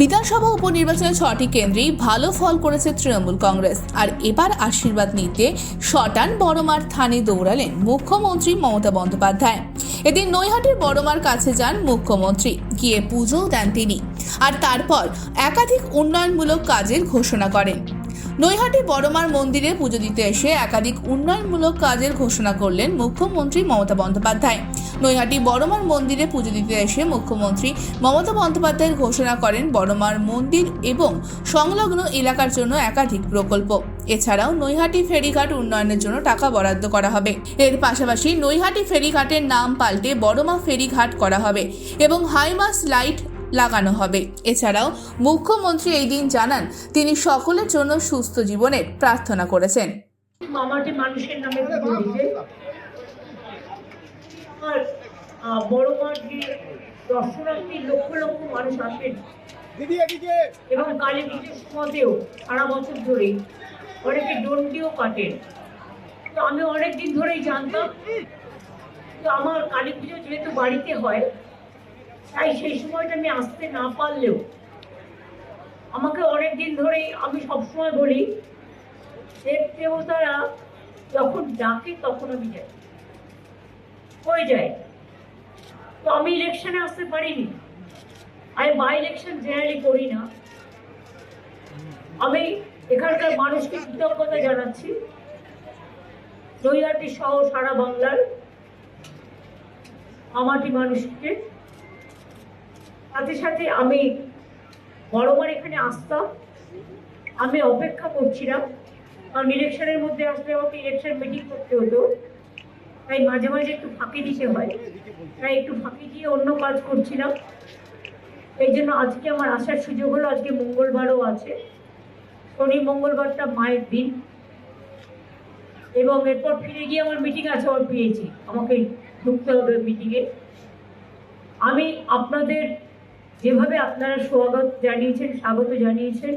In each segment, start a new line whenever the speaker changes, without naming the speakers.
বিধানসভা উপনির্বাচনে ছটি কেন্দ্রেই ভালো ফল করেছে তৃণমূল কংগ্রেস। আর এবার আশীর্বাদ নিতে শটান বড়মার থানে দৌড়ালেন মুখ্যমন্ত্রী মমতা বন্দ্যোপাধ্যায়। এদিন নৈহাটির বড়মার কাছে যান মুখ্যমন্ত্রী, গিয়ে পুজোও দেন তিনি। আর তারপর একাধিক উন্নয়নমূলক কাজের ঘোষণা করেন। নৈহাটি বড়মার মন্দিরে পুজো দিতে এসে একাধিক উন্নয়নমূলক কাজের ঘোষণা করলেন মুখ্যমন্ত্রী মমতা বন্দ্যোপাধ্যায়। নৈহাটি বড়মার মন্দিরে পুজো দিতে এসে মুখ্যমন্ত্রী মমতা বন্দ্যোপাধ্যায় ঘোষণা করেন বড়মার মন্দির এবং সংলগ্ন এলাকার জন্য একাধিক প্রকল্প। এছাড়াও নৈহাটি ফেরিঘাট উন্নয়নের জন্য টাকা বরাদ্দ করা হবে। এর পাশাপাশি নৈহাটি ফেরিঘাটের নাম পাল্টে বড়মা ফেরিঘাট করা হবে এবং হাইমাস লাইট লাগানো হবে। এছাড়াও মুখ্যমন্ত্রী এই দিন জানান, তিনি সকলের জন্য সুস্থ জীবনের প্রার্থনা করেছেন।
মামাটি মানুষের নামে আহ, বড় মাঠ দর্শনার্থী লক্ষ লক্ষ মানুষ আসেন। এবং কালী পুজোর সময়তেও সারা বছর ধরেই অনেকে দণ্ডিও কাটেন। তো আমি অনেক দিন ধরেই জানতাম তো আমার কালী পুজো যেহেতু বাড়িতে হয় তাই সেই সময়টা আমি আসতে না পারলেও আমাকে অনেক দিন ধরেই আমি সবসময় বলি দেব দেবতারা যখন ডাকে তখন আমি যাই। হয়ে যায়। তো আমি ইলেকশনে আসতে পারিনি। আমি বাই ইলেকশন জেনারেলি করি না। আমি এখানকার মানুষকে কৃতজ্ঞতা জানাচ্ছি। নৈহাটি সহ সারা বাংলার আমাটি মানুষকে। সাথে সাথে আমি বড়বার এখানে আসতাম। আমি অপেক্ষা করছিলাম। কারণ ইলেকশনের মধ্যে আসলে আমাকে ইলেকশন মিটিং করতে হতো। তাই মাঝে মাঝে একটু ফাঁকি দিতে হয়। তাই একটু ফাঁকি দিয়ে অন্য কাজ করছিলাম। এই জন্য আজকে আমার আসার সুযোগ হলো, আজকে মঙ্গলবারও আছে। শনি মঙ্গলবারটা মায়ের দিন। এবং এরপর ফিরে গিয়ে আমার মিটিং আছে, আমার পেয়েছি আমাকে ঢুকতে হবে মিটিংয়ে আমি আপনাদের যেভাবে আপনারা স্বাগত জানিয়েছেন স্বাগত জানিয়েছেন,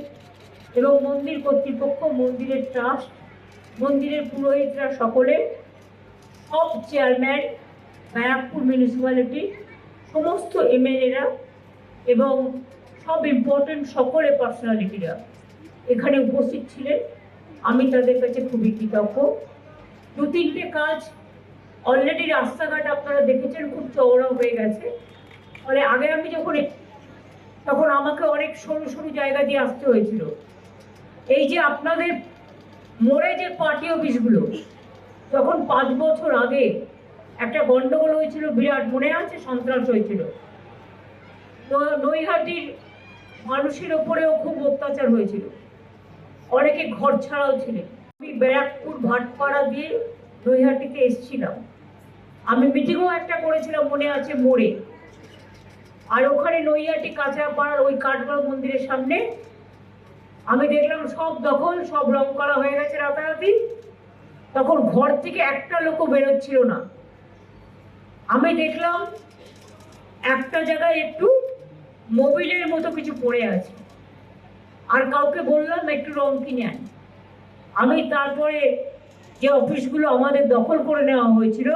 এবং মন্দির কর্তৃপক্ষ, মন্দিরের ট্রাস্ট মন্দিরের পুরোহিতরা সকলে সব চেয়ারম্যান ব্যারাকপুর মিউনিসিপ্যালিটি সমস্ত এমএলএরা এবং সব ইম্পর্টেন্ট সকলে পার্সোনালিটিরা এখানে উপস্থিত ছিলেন। আমি তাদের কাছে খুবই কৃতজ্ঞ। দু তিনটে কাজ অলরেডি রাস্তাঘাট আপনারা দেখেছেন, খুব চওড়া হয়ে গেছে। ফলে আগে আমি যখন তখন আমাকে অনেক সরু সরু জায়গা দিয়ে আসতে হয়েছিল। এই যে আপনাদের মোড়ে যে পার্টি অফিসগুলো যখন পাঁচ বছর আগে একটা গন্ডগোল হয়েছিল, বিরাট মনে আছে, সন্ত্রাস হয়েছিল। তো নৈহাটির মানুষের ওপরেও খুব অত্যাচার হয়েছিল। অনেকে ঘর ছাড়াও ছিলেন। আমি ব্যারাকপুর, ভাটপাড়া দিয়ে নৈহাটিতে এসেছিলাম। আমি মিটিংও একটা করেছিলাম, মনে আছে, মোড়ে। আর ওখানে নৈহাটি কাঁচরাপাড়ার ওই কাঠগড় মন্দিরের সামনে আমি দেখলাম সব দখল, সব রং করা হয়ে গেছে রাতারাতি। তখন ঘর থেকে একটা লোকও বেরোচ্ছিল না। আমি দেখলাম একটা জায়গায় একটু মোবিলের মতো কিছু পড়ে আছে। আর কাউকে বললাম, একটু রং কিনে আন। আমি তারপরে যে অফিসগুলো আমাদের দখল করে নেওয়া হয়েছিল,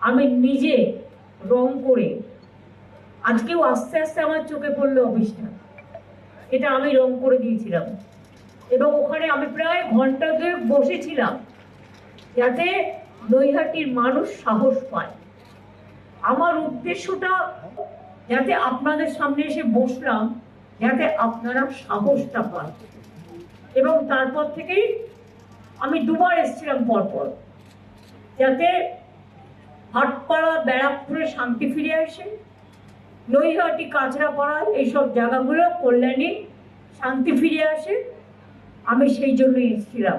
আমি নিজে রং করে আজকেও আস্তে আস্তে আমার চোখে পড়ল অফিসটা। এটা আমি রং করে দিয়েছিলাম। এবং ওখানে আমি প্রায় ঘণ্টা দুয়েক বসেছিলাম। যাতে নৈহাটির মানুষ সাহস পায়। আমার উদ্দেশ্যটা যাতে আপনাদের সামনে এসে বসলাম, যাতে আপনারা সাহসটা পান। এবং তারপর থেকেই আমি দুবার এসেছিলাম পরপর, যাতে হাটপাড়া, ব্যারাকপুরে শান্তি ফিরে আসে, নৈহাটি, কাঁচরাপাড়া, এইসব জায়গাগুলো কল্যাণী শান্তি ফিরে আসে। আমি সেই জন্যই এসেছিলাম।